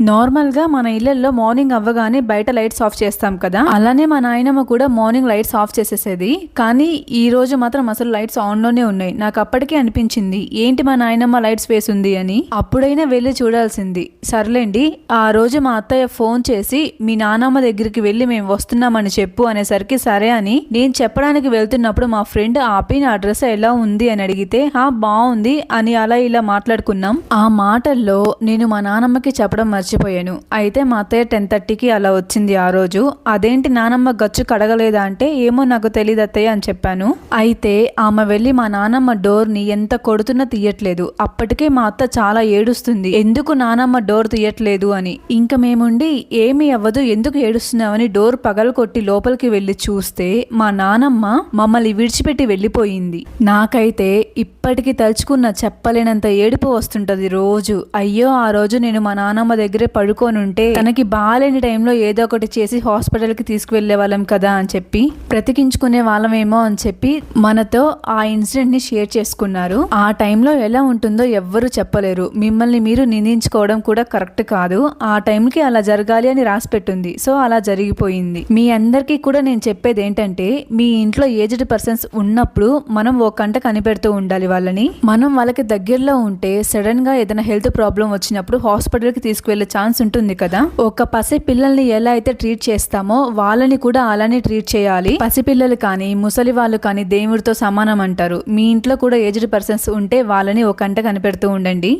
నార్మల్గా మన ఇళ్ళలో మార్నింగ్ అవ్వగానే బయట లైట్స్ ఆఫ్ చేస్తాం కదా. అలానే మా నాయనమ్మ కూడా మార్నింగ్ లైట్స్ ఆఫ్ చేసేసేది. కానీ ఈ రోజు మాత్రం అసలు లైట్స్ ఆన్లోనే ఉన్నాయి. నాకు అప్పటికే అనిపించింది ఏంటి మా నాయనమ్మ లైట్స్ వేసింది అని. అప్పుడైనా వెళ్ళి చూడాల్సింది. సర్లేండి ఆ రోజు మా అత్తయ్య ఫోన్ చేసి మీ నానమ్మ దగ్గరికి వెళ్ళి మేము వస్తున్నామని చెప్పు అనేసరికి సరే అని. నేను చెప్పడానికి వెళ్తున్నప్పుడు మా ఫ్రెండ్ ఆపి నా డ్రెస్ ఎలా ఉంది అని అడిగితే ఆ బాగుంది అని అలా ఇలా మాట్లాడుకున్నాం. ఆ మాటల్లో నేను మా నానమ్మకి చెప్పడం మర్చి మర్చిపోయాను. అయితే మా అత్తయ్య టెన్ థర్టీకి అలా వచ్చింది ఆ రోజు. అదేంటి నానమ్మ గచ్చు కడగలేదా అంటే ఏమో నాకు తెలియదు అత్తయ్య అని చెప్పాను. అయితే ఆమె వెళ్ళి మా నానమ్మ డోర్ని ఎంత కొడుతున్నా తీయట్లేదు. అప్పటికే మా అత్త చాలా ఏడుస్తుంది. ఎందుకు నానమ్మ డోర్ తీయట్లేదు? అని. ఇంకా మేముండి ఏమీ అవ్వదు ఎందుకు ఏడుస్తున్నావని డోర్ పగలు కొట్టి లోపలికి వెళ్ళి చూస్తే మా నానమ్మ మమ్మల్ని విడిచిపెట్టి వెళ్ళిపోయింది. నాకైతే ఇప్పటికి తలుచుకున్న చెప్పలేనంత ఏడుపు వస్తుంటది రోజు. అయ్యో ఆ రోజు నేను మా నానమ్మ దగ్గర పడుకోనుంటే తనకి బాగాలేని టైంలో ఏదో ఒకటి చేసి హాస్పిటల్కి తీసుకువెళ్ళే వాళ్ళం కదా అని చెప్పి బ్రతికించుకునే వాళ్ళమేమో అని చెప్పి మనతో ఆ ఇన్సిడెంట్ని షేర్ చేసుకున్నారు. ఆ టైంలో ఎలా ఉంటుందో ఎవ్వరూ చెప్పలేరు. మిమ్మల్ని మీరు నిందించుకోవడం కూడా కరెక్ట్ కాదు. ఆ టైంకి అలా జరగాలి అని రాసిపెట్టుంది సో అలా జరిగిపోయింది. మీ అందరికీ కూడా నేను చెప్పేది ఏంటంటే మీ ఇంట్లో ఏజ్డ్ పర్సన్స్ ఉన్నప్పుడు మనం ఓ కంట కనిపెడుతూ ఉండాలి వాళ్ళని. మనం వాళ్ళకి దగ్గరలో ఉంటే సడన్గా ఏదైనా హెల్త్ ప్రాబ్లం వచ్చినప్పుడు హాస్పిటల్కి తీసుకువెళ్ళే ఛాన్స్ ఉంటుంది కదా. ఒక పసి పిల్లల్ని ఎలా అయితే ట్రీట్ చేస్తామో వాళ్ళని కూడా అలానే ట్రీట్ చేయాలి. పసిపిల్లలు కానీ ముసలి వాళ్ళు కానీ దేవుడితో సమానం అంటారు. మీ ఇంట్లో కూడా ఏజ్డ్ పర్సన్స్ ఉంటే వాళ్ళని ఒక కంట కనిపెడుతూ ఉండండి.